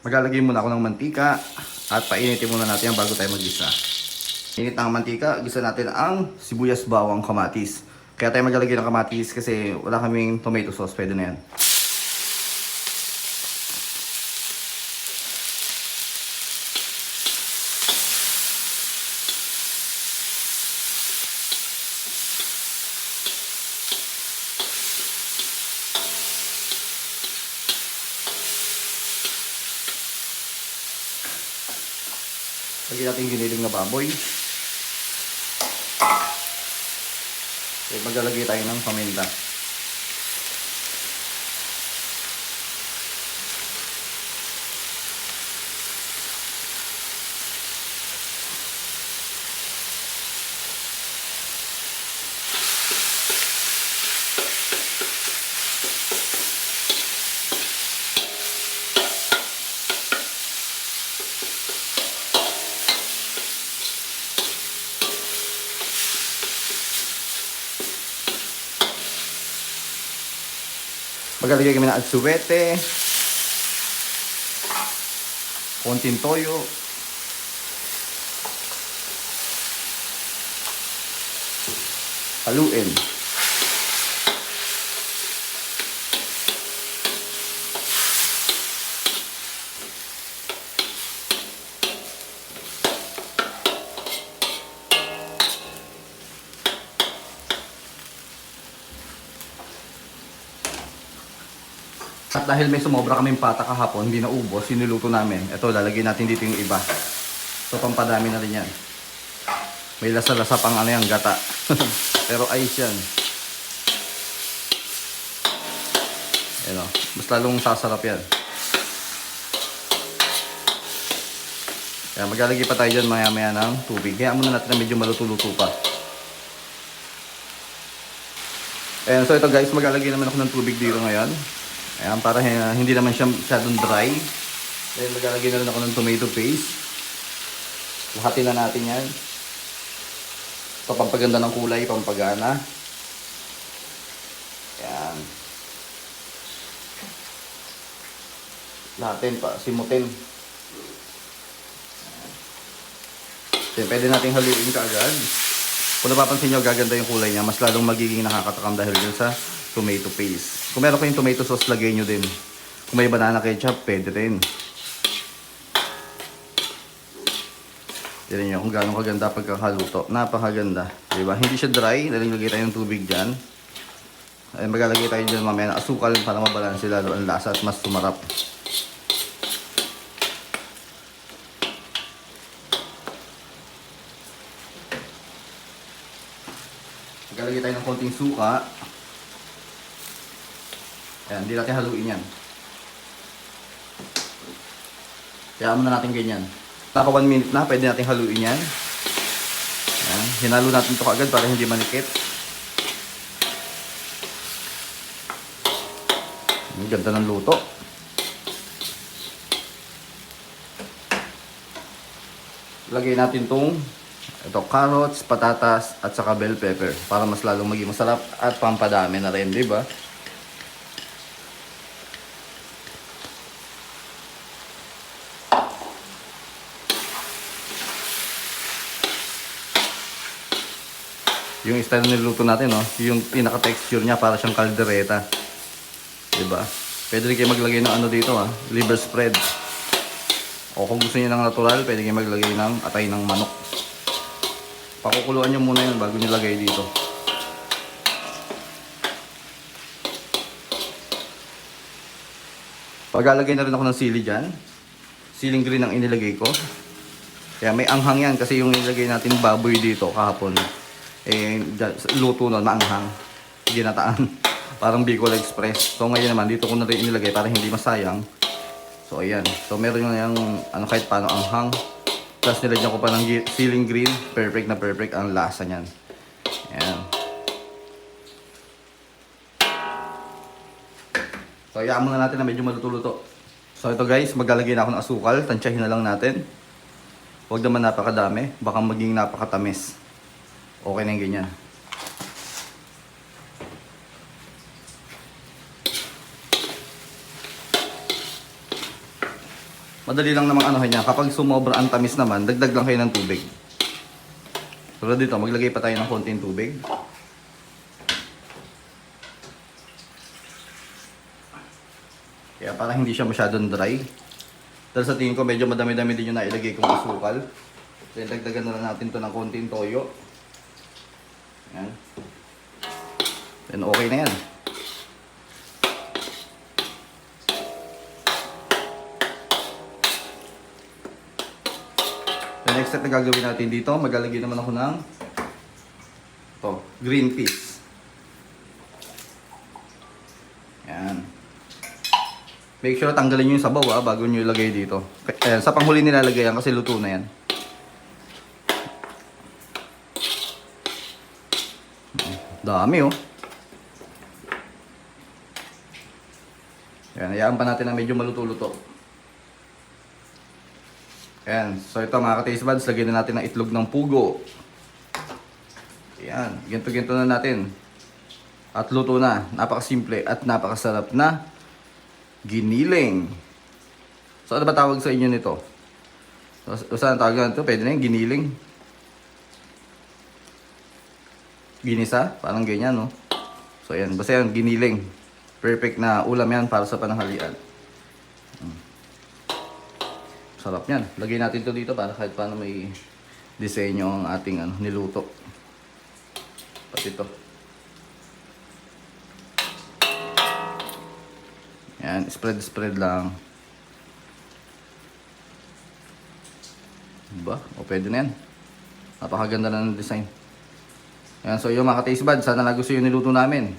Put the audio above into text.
Maglalagay muna ako ng mantika at painitin muna natin yan bago tayo mag-gisa. Init ng mantika, gisa natin ang sibuyas, bawang, kamatis. Kaya tayo maglalagay ng kamatis kasi wala kaming tomato sauce, pwede na yan. Lagyan natin yung giniling na baboy. Okay, maglalagay tayo ng paminta. Maglalagay kami ng atsuwete, konting toyo, haluin. At dahil may sumobra kaming pata kahapon, hindi na ubos, siniluto namin. Ito, lalagyan natin dito yung iba. So, pampadami na rin yan. May lasa-lasa pang ano yung gata. Pero ayos yan. Ayan o, mas lalong sasarap yan. Kaya maglalagay pa tayo dyan maya-maya ng tubig. Kaya muna natin na medyo maluto-luto pa. Ayan, so ito guys, maglalagay naman ako ng tubig dito ngayon. Ayan, para hindi naman siya masyadong dry. Then maglalagay na rin ako ng tomato paste. Lahatin na natin yan. Ito, pampaganda ng kulay, pampagana. Ayan. Lahatin pa, simutin. Then pwede natin haluin kaagad. Kung napapansin nyo, gaganda yung kulay niya. Mas lalong magiging nakakatakam dahil dun sa tomato paste. Kung meron kayong tomato sauce, lagay nyo din. Kung may banana ketchup, pwede rin. Tignan nyo kung gaano kaganda pagkakaluto. Napakaganda. Diba? Hindi siya dry. Nalagay tayo ng tubig dyan. Ay, maglalagay tayo dyan mamaya ng asukal para mabalanse lalo ang lasa at mas sumarap. Maglalagay tayo ng konting suka. Ayan, hindi natin haluin yan. Kaya muna natin ganyan. Naka 1 minute na, pwede natin haluin yan. Ayan, hinalo natin ito agad para hindi manikit. Ang ganda ng luto. Lagay natin tong ito, carrots, patatas, at saka bell pepper para mas lalong maging masarap at pampadami na rin, di ba? Yung style na niluto natin, no? yung pinaka-texture niya para siyang kaldereta. di ba? Pwede rin kayo maglagay ng ano dito, ha? liver spread. O kung gusto niyo ng natural, pwede kayo maglagay ng atay ng manok. Pakukuluan nyo muna yun bago nilagay dito. Paglalagay na rin ako ng sili dyan. Siling green ang inilagay ko. Kaya may anghang yan kasi yung inilagay natin baboy dito kahapon. Eh, luto nun, maanghang. Ginataan. Parang Bicol Express. So ngayon naman, dito ko na rin inilagay para hindi masayang. So ayan. So meron yung yung ano kahit paano anghang. Tapos nilagyan ko pa ng ceiling green. Perfect na perfect ang lasa niyan. Ayan. So hayaan muna natin na medyo maluto-luto. So ito guys, maglalagay na ako ng asukal. Tansyahin na lang natin. Huwag naman napakadami. Baka maging napakatamis. Okay na yung ganyan. Madali lang namang anuhin niya. Kapag sumobra ang tamis naman, dagdag lang kayo ng tubig. Tulad dito, maglagay pa tayo ng konting tubig. Kaya para hindi siya masyadong dry. Dahil sa tingin ko medyo madami-dami din yung nailagay kong asukal. Then dagdagan na lang natin to ng konting toyo. Yan. Then okay na yan. The next step na gagawin natin dito, maglalagay naman ako ng to, green peas. Yan. Make sure tanggalin nyo yung sabaw ah, bago nyo ilagay dito. Eh, sa panghuli nilalagay yan kasi luto na yan. Dami oh. Yan, hayaan pa natin na medyo maluto-luto. Yan. So ito mga ka-taste buds, lagyan na natin ng itlog ng pugo. Yan. Ginto-ginto na natin. At luto na. Napakasimple at napakasarap na giniling. So ano ba tawag sa inyo nito? So, saan tawag nito? Pwede na yung giniling. Ginisa? Parang ganyan, no? So yan. Basta yan, giniling. Perfect na ulam yan para sa pananghalian. Sarap yan. Lagay natin to dito para kahit paano may disenyo ang ating ano, niluto. Pati ito. Yan, spread-spread lang. Diba? O pwede na yan. Napakaganda na ng design. Yan, so yung mga ka-taste buds, sana nagustuhan yung niluto namin.